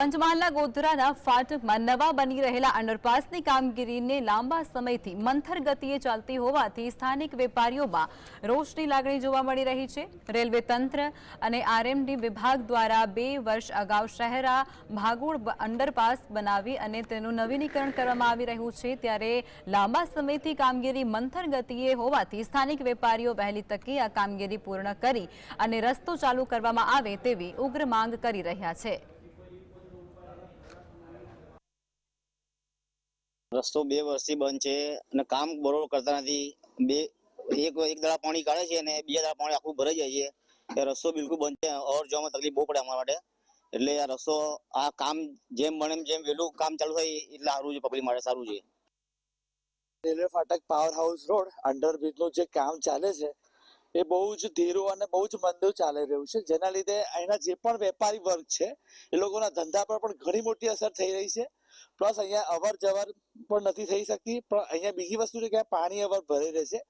પંચમહાલના ગોધરાના ફાટકમાં નવા બની રહેલા અંડરપાસની કામગીરીને લાંબા સમયથી મંથર ગતિએ ચાલતી હોવાથી સ્થાનિક વેપારીઓમાં રોષની લાગણી જોવા મળી રહી છે. રેલવે તંત્ર અને આરએમડી વિભાગ દ્વારા બે વર્ષ અગાઉ શહેરા ભાગોળ અંડરપાસ બનાવી અને તેનું નવીનીકરણ કરવામાં આવી રહ્યું છે. ત્યારે લાંબા સમયથી કામગીરી મંથર ગતિએ હોવાથી સ્થાનિક વેપારીઓ વહેલી તકે આ કામગીરી પૂર્ણ કરી અને રસ્તો ચાલુ કરવામાં આવે તેવી ઉગ્ર માંગ કરી રહ્યા છે. રસ્તો બે વર્ષથી બંધ છે અને કામ બરોબર કરતા નથી. બે, એક એક દાડા પાણી કાઢે છે અને બીજા દાડા પાણી આખું ભરાઈ જાય છે. એ રસ્તો બિલકુલ બંધ છે. અવર જવામાં તકલીફ બહુ પડે અમારા માટે. એટલે આ રસ્તો, આ કામ જેમ બને જેમ વહેલું કામ ચાલુ થાય એટલે સારું છે પબ્લિક માટે, સારું છે. રેલવે ફાટક પાવર હાઉસ રોડ અંડરબ્રિજનું જે કામ ચાલે છે, એ બહુ જ ધીરું અને બહુ જ મંદું ચાલી રહ્યું છે. જેના લીધે અહીંના જે પણ વેપારી વર્ગ છે, એ લોકોના ધંધા પર પણ ઘણી મોટી અસર થઈ રહી છે. પ્લસ અહીંયા અવર જવર પણ નથી થઈ શકતી, પણ અહીંયા બીજી વસ્તુ છે કે પાણી અવર ભરી રહે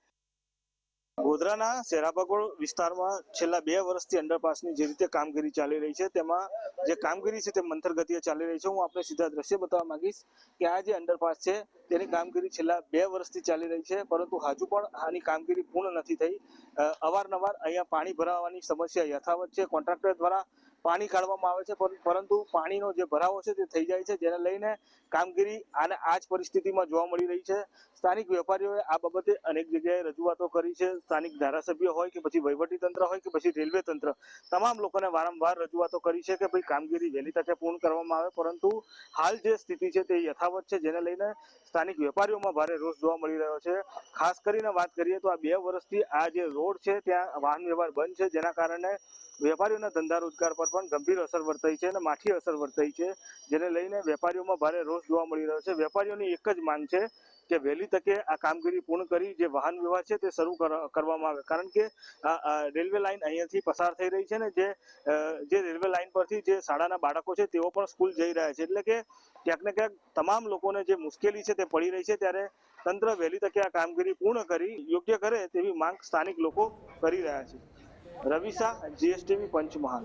ગોધરાના સેરાબગોળ વિસ્તારમાં છેલ્લા બે વર્ષથી અંડરપાસની જે રીતે કામગીરી ચાલી રહી છે, તેમાં જે કામગીરી છે તે મંથર ગતિએ ચાલી રહી છે. હું આપણે સીધા દ્રશ્ય બતાવવા માંગીશ કે આ જે અંડરપાસ છે, તેની કામગીરી છેલ્લા બે વર્ષથી ચાલી રહી છે, પરંતુ હજુ પણ આની કામગીરી પૂર્ણ નથી થઈ. અવારનવાર અહીંયા પાણી ભરાવાની સમસ્યા યથાવત છે. કોન્ટ્રાક્ટર દ્વારા પાણી કાઢવામાં આવે છે પરંતુ પાણીનો જે ભરાવો છે તે થઈ જાય છે, જેને લઈને કામગીરી આને આ જ પરિસ્થિતિમાં જોવા મળી રહી છે. સ્થાનિક વેપારીઓએ આ બાબતે અનેક જગ્યાએ રજૂઆતો કરી છે. સ્થાનિક ધારાસભ્ય હોય કે પછી વહીવટી હોય કે પછી રેલવે તંત્ર, તમામ લોકોને વારંવાર રજૂઆતો કરી છે કે ભાઈ કામગીરી વહેલી તકે પૂર્ણ કરવામાં આવે, પરંતુ હાલ જે સ્થિતિ છે તે યથાવત છે, જેને લઈને સ્થાનિક વેપારીઓમાં ભારે રોષ જોવા મળી રહ્યો છે. ખાસ કરીને વાત કરીએ તો આ બે વર્ષથી આ જે રોડ છે, ત્યાં વાહન વ્યવહાર બંધ છે, જેના કારણે વેપારીઓના ધંધા રોજગાર પર પણ ગંભીર અસર વર્તાઈ છે અને માઠી અસર વર્તાઈ છે, જેને લઈને વેપારીઓમાં ભારે રોષ જોવા મળી રહ્યો છે. વેપારીઓની એક જ માંગ છે કે વહેલી તકે આ કામગીરી પૂર્ણ કરી જે વાહન વ્યવહાર છે તે શરૂ કર- કરવામાં આવે. કારણ કે રેલવે લાઇન અહીંયાથી પસાર થઈ રહી છે ને જે જે રેલવે લાઇન પરથી જે શાળાના બાળકો છે તેઓ પણ સ્કૂલ જઈ રહ્યા છે. એટલે કે ક્યાંક ને ક્યાંક તમામ લોકોને જે મુશ્કેલી છે તે પડી રહી છે, ત્યારે તંત્ર વહેલી તકે આ કામગીરી પૂર્ણ કરી યોગ્ય કરે તેવી માંગ સ્થાનિક લોકો કરી રહ્યા છે. રવિ શાહ જીએસટીવી પંચમહાલ.